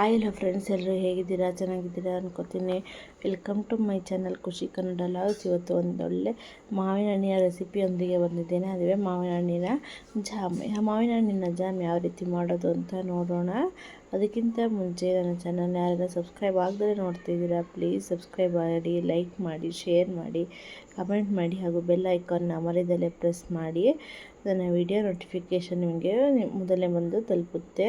Hi hello friends ಎಲ್ಲರೂ ಹೇಗಿದ್ದೀರಾ? ಚೆನ್ನಾಗಿದ್ದೀರಾ ಅನ್ಕೋತೀನಿ. ವೆಲ್ಕಮ್ ಟು ಮೈ ಚಾನಲ್ ಖುಷಿ ಕನ್ನಡ ಲಾಗ್ಸ್ ಇವತ್ತು ಒಂದೊಳ್ಳೆ ಮಾವಿನ ಹಣ್ಣಿನ ರೆಸಿಪಿಯೊಂದಿಗೆ ಬಂದಿದ್ದೇನೆ. ಅದುವೇ ಮಾವಿನ ಹಣ್ಣಿನ ಜಾಮ್. ಮಾವಿನ ಹಣ್ಣಿನ ಜಾಮ್ ಯಾವ ರೀತಿ ಮಾಡೋದು ಅಂತ ನೋಡೋಣ. ಅದಕ್ಕಿಂತ ಮುಂಚೆ ನನ್ನ ಚಾನಲ್ ಯಾರೆಲ್ಲ ಸಬ್ಸ್ಕ್ರೈಬ್ ಆಗದೇ ನೋಡ್ತಿದ್ದೀರಾ ಪ್ಲೀಸ್ ಸಬ್ಸ್ಕ್ರೈಬ್ ಮಾಡಿ ಲೈಕ್ ಮಾಡಿ ಶೇರ್ ಮಾಡಿ ಕಮೆಂಟ್ ಮಾಡಿ ಹಾಗೂ ಬೆಲ್ ಐಕಾನ್ನ ಮರದಲ್ಲೇ ಪ್ರೆಸ್ ಮಾಡಿ. ನನ್ನ ವಿಡಿಯೋ ನೋಟಿಫಿಕೇಷನ್ ನಿಮಗೆ ಮೊದಲೇ ಬಂದು ತಲುಪುತ್ತೆ.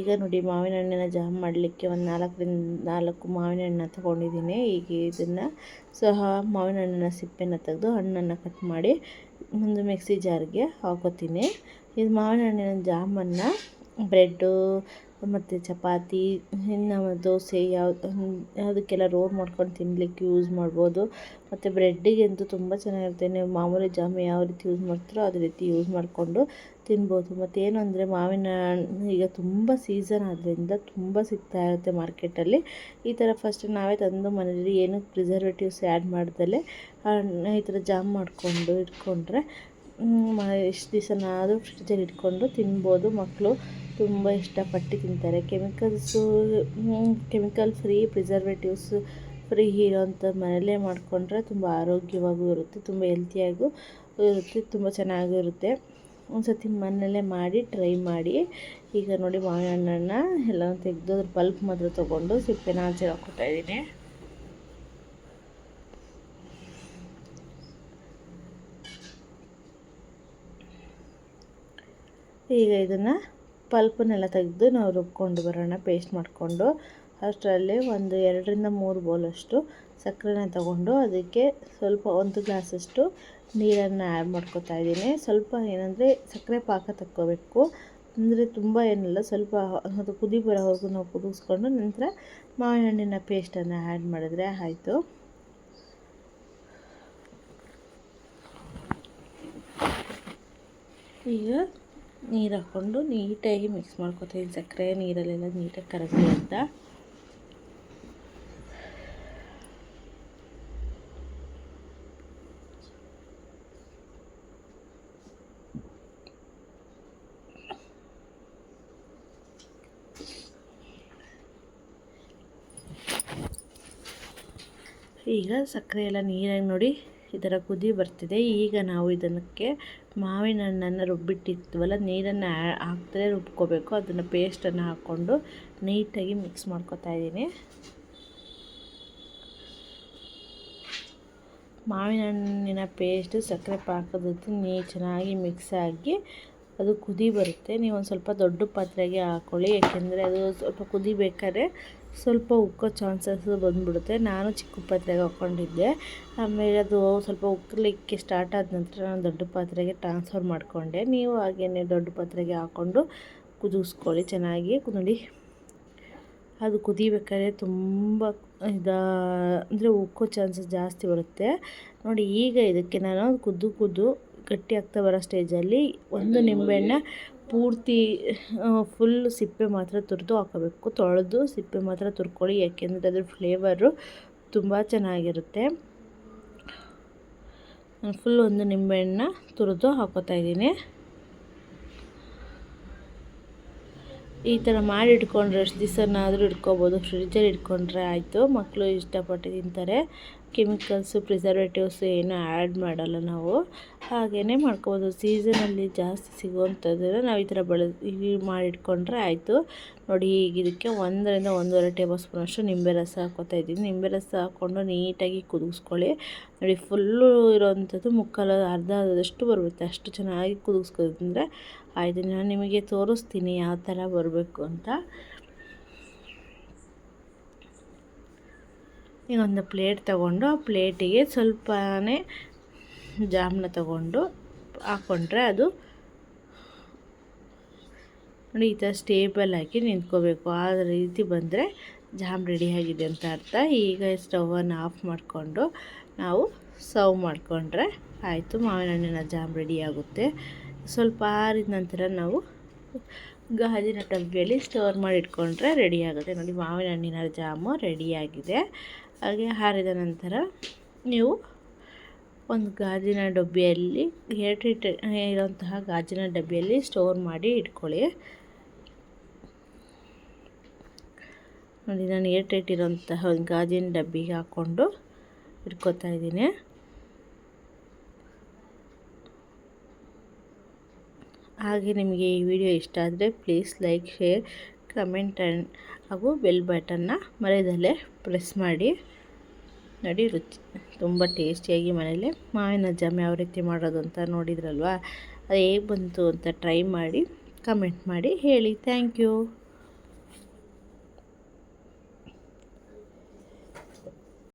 ಈಗ ನೋಡಿ ಮಾವಿನ ಹಣ್ಣಿನ ಜಾಮ್ ಮಾಡಲಿಕ್ಕೆ ಒಂದು ನಾಲ್ಕರಿಂದ, ನಾಲ್ಕು ಮಾವಿನ ಹಣ್ಣು ತಗೊಂಡಿದ್ದೀನಿ. ಈಗ ಇದನ್ನು ಸಹ ಮಾವಿನ ಹಣ್ಣಿನ ಸಿಪ್ಪೆನ ತೆಗೆದು ಹಣ್ಣನ್ನು ಕಟ್ ಮಾಡಿ ಒಂದು ಮಿಕ್ಸಿ ಜಾರ್ಗೆ ಹಾಕೋತೀನಿ. ಇದು ಮಾವಿನ ಹಣ್ಣಿನ ಜಾಮನ್ನು ಬ್ರೆಡ್ಡು ಮತ್ತು ಚಪಾತಿ, ಇನ್ನು ದೋಸೆ ಯಾವ್ದು ಯಾವುದಕ್ಕೆಲ್ಲ ರೋಲ್ ಮಾಡ್ಕೊಂಡು ತಿನ್ನಲಿಕ್ಕೆ ಯೂಸ್ ಮಾಡ್ಬೋದು. ಮತ್ತು ಬ್ರೆಡ್ಡಿಗಂತೂ ತುಂಬ ಚೆನ್ನಾಗಿರುತ್ತೆ. ನೀವು ಮಾಮೂಲಿ ಜಾಮ್ ಯಾವ ರೀತಿ ಯೂಸ್ ಮಾಡ್ತೀರೋ ಅದೇ ರೀತಿ ಯೂಸ್ ಮಾಡಿಕೊಂಡು ತಿನ್ಬೋದು. ಮತ್ತು ಏನು ಅಂದರೆ ಮಾವಿನ ಈಗ ತುಂಬ ಸೀಸನ್ ಆದ್ದರಿಂದ ತುಂಬ ಸಿಗ್ತಾ ಇರುತ್ತೆ ಮಾರ್ಕೆಟಲ್ಲಿ ಈ ಥರ ಫಸ್ಟ್ ನಾವೇ ತಂದು ಮನೇಲಿ ಏನು ಪ್ರಿಸರ್ವೇಟಿವ್ಸ್ ಆ್ಯಡ್ ಮಾಡ್ದಲೇ ಈ ಥರ ಜಾಮ್ ಮಾಡಿಕೊಂಡು ಇಟ್ಕೊಂಡ್ರೆ ಎಷ್ಟು ದಿವಸನಾದರೂ ಫ್ರಿಜ್ಜಲ್ಲಿ ಇಟ್ಕೊಂಡು ತಿನ್ಬೋದು ಮಕ್ಕಳು ತುಂಬ ಇಷ್ಟಪಟ್ಟು ತಿಂತಾರೆ. Chemicals chemical free preservatives free ಇರೋಂಥ ಮನೆಯಲ್ಲೇ ಮಾಡಿಕೊಂಡ್ರೆ ತುಂಬ ಆರೋಗ್ಯವಾಗೂ ಇರುತ್ತೆ, ತುಂಬ ಹೆಲ್ತಿಯಾಗೂ ಇರುತ್ತೆ, ತುಂಬ ಚೆನ್ನಾಗೂ ಇರುತ್ತೆ. ಒಂದು ಸರ್ತಿ ಮನೆಯಲ್ಲೇ ಮಾಡಿ ಟ್ರೈ ಮಾಡಿ. ಈಗ ನೋಡಿ ಮಾವಿನ ಹಣ್ಣನ್ನು ಎಲ್ಲ ತೆಗೆದು ಅದ್ರ ಪಲ್ಪ್ ಮಾತ್ರ ತೊಗೊಂಡು ಸಿಪ್ಪೆನ ಆಚೆ ಹಾಕ್ಕೊತಾ ಇದ್ದೀನಿ. ಈಗ ಇದನ್ನು ಪಲ್ಪನ್ನೆಲ್ಲ ತೆಗೆದು ನಾವು ರುಬ್ಕೊಂಡು ಬರೋಣ ಪೇಸ್ಟ್ ಮಾಡಿಕೊಂಡು. ಅಷ್ಟರಲ್ಲಿ ಒಂದು ಎರಡರಿಂದ ಮೂರು ಬೌಲಷ್ಟು ಸಕ್ಕರೆನ ತಗೊಂಡು ಅದಕ್ಕೆ ಸ್ವಲ್ಪ ಒಂದು ಗ್ಲಾಸಷ್ಟು ನೀರನ್ನು ಆ್ಯಡ್ ಮಾಡ್ಕೊತಾ ಇದ್ದೀನಿ. ಸ್ವಲ್ಪ ಏನಂದರೆ ಸಕ್ಕರೆ ಪಾಕ ತಕ್ಕೋಬೇಕು. ಅಂದರೆ ತುಂಬ ಏನಿಲ್ಲ, ಸ್ವಲ್ಪ ಅದು ಕುದಿ ಬರೋವರೆಗೂ ನಾವು ಕುದಿಸ್ಕೊಂಡು ನಂತರ ಮಾವಿನ ಹಣ್ಣಿನ ಪೇಸ್ಟನ್ನು ಆ್ಯಡ್ ಮಾಡಿದ್ರೆ ಆಯಿತು. ಈಗ ನೀರು ಹಾಕ್ಕೊಂಡು ನೀಟಾಗಿ ಮಿಕ್ಸ್ ಮಾಡ್ಕೊತೀನಿ. ಸಕ್ಕರೆ, ನೀರಲ್ಲೆಲ್ಲ ನೀಟಾಗಿ ಕರಗಲಿ ಅಂತ. ಈಗ ಸಕ್ಕರೆ ಎಲ್ಲ ನೀರಾಗಿ ನೋಡಿ ಈ ಥರ ಕುದಿ ಬರ್ತಿದೆ. ಈಗ ನಾವು ಇದಕ್ಕೆ ಮಾವಿನ ಹಣ್ಣನ್ನು ರುಬ್ಬಿಟ್ಟಿರ್ತೀವಲ್ಲ, ನೀರನ್ನು ಹಾಕ್ತಲೇ ರುಬ್ಕೋಬೇಕು. ಅದನ್ನು ಪೇಸ್ಟನ್ನು ಹಾಕ್ಕೊಂಡು ನೀಟಾಗಿ ಮಿಕ್ಸ್ ಮಾಡ್ಕೊತಾ ಇದ್ದೀನಿ. ಮಾವಿನ ಹಣ್ಣಿನ ಪೇಸ್ಟ್ ಸಕ್ಕರೆ ಪಾಕದ ನೀರು ಚೆನ್ನಾಗಿ ಮಿಕ್ಸ್ ಆಗಿ ಅದು ಕುದಿ ಬರುತ್ತೆ. ನೀವು ಒಂದು ಸ್ವಲ್ಪ ದೊಡ್ಡ ಪಾತ್ರೆಗೆ ಹಾಕ್ಕೊಳ್ಳಿ ಏಕೆಂದರೆ ಅದು ಸ್ವಲ್ಪ ಕುದಿಬೇಕಾದ್ರೆ ಸ್ವಲ್ಪ ಉಕ್ಕೋ ಚಾನ್ಸಸ್ ಬಂದುಬಿಡುತ್ತೆ. ನಾನು ಚಿಕ್ಕ ಪಾತ್ರೆಗೆ ಹಾಕ್ಕೊಂಡಿದ್ದೆ ಆಮೇಲೆ ಅದು ಸ್ವಲ್ಪ ಉಕ್ಕಲಿಕ್ಕೆ ಸ್ಟಾರ್ಟ್ ಆದ ನಂತರ ನಾನು ದೊಡ್ಡ ಪಾತ್ರೆಗೆ ಟ್ರಾನ್ಸ್ಫರ್ ಮಾಡಿಕೊಂಡೆ. ನೀವು ಹಾಗೆಯೇ ದೊಡ್ಡ ಪಾತ್ರೆಗೆ ಹಾಕ್ಕೊಂಡು ಕುದಿಸ್ಕೊಳ್ಳಿ, ಚೆನ್ನಾಗಿ ನೋಡಿ ಅದು ಕುದಿಬೇಕಾದ್ರೆ ತುಂಬ ಇದು, ಅಂದರೆ ಉಕ್ಕೋ ಚಾನ್ಸಸ್ ಜಾಸ್ತಿ ಬರುತ್ತೆ. ನೋಡಿ, ಈಗ ಇದಕ್ಕೆ ನಾನು ಕುದ್ದು ಕುದ್ದು ಗಟ್ಟಿ ಆಗ್ತಾ ಬರೋ ಸ್ಟೇಜಲ್ಲಿ ಒಂದು ನಿಂಬೆಹಣ್ಣ ಪೂರ್ತಿ ಫುಲ್ ಸಿಪ್ಪೆ ಮಾತ್ರ ತುರಿದು ಹಾಕೋಬೇಕು. ತೊಳೆದು ಸಿಪ್ಪೆ ಮಾತ್ರ ತುರ್ಕೊಳ್ಳಿ, ಯಾಕೆಂದರೆ ಅದ್ರ ಫ್ಲೇವರು ತುಂಬ ಚೆನ್ನಾಗಿರುತ್ತೆ. ನಾನು ಫುಲ್ ಒಂದು ನಿಂಬೆಹಣ್ಣ ತುರಿದು ಹಾಕೋತಾ ಇದ್ದೀನಿ. ಈ ಥರ ಮಾಡಿ ಇಟ್ಕೊಂಡ್ರೆ ಎಷ್ಟು ದಿವಸನಾದರೂ ಇಟ್ಕೊಬೋದು ಫ್ರಿಡ್ಜಲ್ಲಿ ಇಟ್ಕೊಂಡ್ರೆ ಆಯಿತು. ಮಕ್ಕಳು ಇಷ್ಟಪಟ್ಟು ತಿಂತಾರೆ. ಕೆಮಿಕಲ್ಸು, ಪ್ರಿಸರ್ವೇಟಿವ್ಸು ಏನೂ ಆ್ಯಡ್ ಮಾಡಲ್ಲ ನಾವು. ಹಾಗೇ ಮಾಡ್ಕೋಬೋದು. ಸೀಸನಲ್ಲಿ ಜಾಸ್ತಿ ಸಿಗುವಂಥದ್ದನ್ನು ನಾವು ಈ ಥರ ಮಾಡಿ ಮಾಡಿಟ್ಕೊಂಡ್ರೆ ಆಯಿತು. ನೋಡಿ ಈಗ ಇದಕ್ಕೆ ಒಂದರಿಂದ ಒಂದೂವರೆ ಟೇಬಲ್ ಸ್ಪೂನಷ್ಟು ನಿಂಬೆ ರಸ ಹಾಕೋತಾ ಇದ್ದೀನಿ. ನಿಂಬೆ ರಸ ಹಾಕ್ಕೊಂಡು ನೀಟಾಗಿ ಕುದಿಸ್ಕೊಳ್ಳಿ. ನೋಡಿ ಫುಲ್ಲು ಇರೋವಂಥದ್ದು ಮುಕ್ಕಾಲು ಅರ್ಧ ಅರ್ಧದಷ್ಟು ಬರುತ್ತೆ. ಅಷ್ಟು ಚೆನ್ನಾಗಿ ಕುದಿಸ್ಕೊಂಡ್ರೆ ಆಯಿತು, ನಾನು ನಿಮಗೆ ತೋರಿಸ್ತೀನಿ ಯಾವ ಥರ ಬರಬೇಕು ಅಂತ. ಈಗ ಒಂದು ಪ್ಲೇಟ್ ತಗೊಂಡು ಆ ಪ್ಲೇಟಿಗೆ ಸ್ವಲ್ಪನೇ ಜಾಮ್ನ ತಗೊಂಡು ಹಾಕ್ಕೊಂಡ್ರೆ ಅದು ನೋಡಿ ಈ ಥರ ಸ್ಟೇಬಲ್ ಆಗಿ ನಿಂತ್ಕೋಬೇಕು. ಆ ರೀತಿ ಬಂದರೆ ಜಾಮ್ ರೆಡಿಯಾಗಿದೆ ಅಂತ ಅರ್ಥ. ಈಗ ಸ್ಟವನ್ನು ಆಫ್ ಮಾಡಿಕೊಂಡು ನಾವು ಸರ್ವ್ ಮಾಡಿಕೊಂಡ್ರೆ ಆಯಿತು. ಮಾವಿನ ಹಣ್ಣಿನ ಜಾಮ್ ರೆಡಿಯಾಗುತ್ತೆ ಸ್ವಲ್ಪ ಆರಿದ ನಂತರ ನಾವು ಗಾಜಿನ ಡಬ್ಬಿಯಲ್ಲಿ ಸ್ಟೋರ್ ಮಾಡಿ ಇಟ್ಕೊಂಡ್ರೆ ರೆಡಿಯಾಗುತ್ತೆ ನೋಡಿ, ಮಾವಿನ ಹಣ್ಣಿನ ಜಾಮು ರೆಡಿಯಾಗಿದೆ ಹಾಗೆ ಹಾರಿದ ನಂತರ ನೀವು ಒಂದು ಗಾಜಿನ ಡಬ್ಬಿಯಲ್ಲಿ ಏರ್ಟೈಟ್ ಇರೋಂತಹ ಗಾಜಿನ ಡಬ್ಬಿಯಲ್ಲಿ ಸ್ಟೋರ್ ಮಾಡಿ ಇಟ್ಕೊಳ್ಳಿ. ನೋಡಿ, ನಾನು ಏರ್ ಇರೋಂತಹ ಒಂದು ಗಾಜಿನ ಡಬ್ಬಿಗೆ ಹಾಕ್ಕೊಂಡು ಇಟ್ಕೋತಾ ಇದ್ದೀನಿ. ಹಾಗೆ ನಿಮಗೆ ಈ ವಿಡಿಯೋ ಇಷ್ಟ ಆದರೆ please like share comment and ಹಾಗೂ ಬೆಲ್ ಬಟನ್ನ ಮರೆಯದಲ್ಲೇ ಪ್ರೆಸ್ ಮಾಡಿ. ನೋಡಿ ರುಚಿ, ತುಂಬ ಟೇಸ್ಟಿಯಾಗಿ ಮನೇಲಿ ಮಾವಿನ ಜಾಮ್ ಯಾವ ರೀತಿ ಮಾಡೋದು ಅಂತ ನೋಡಿದ್ರಲ್ವಾ, ಅದು ಹೇಗೆ ಬಂತು ಅಂತ ಟ್ರೈ ಮಾಡಿ ಕಮೆಂಟ್ ಮಾಡಿ ಹೇಳಿ. Thank you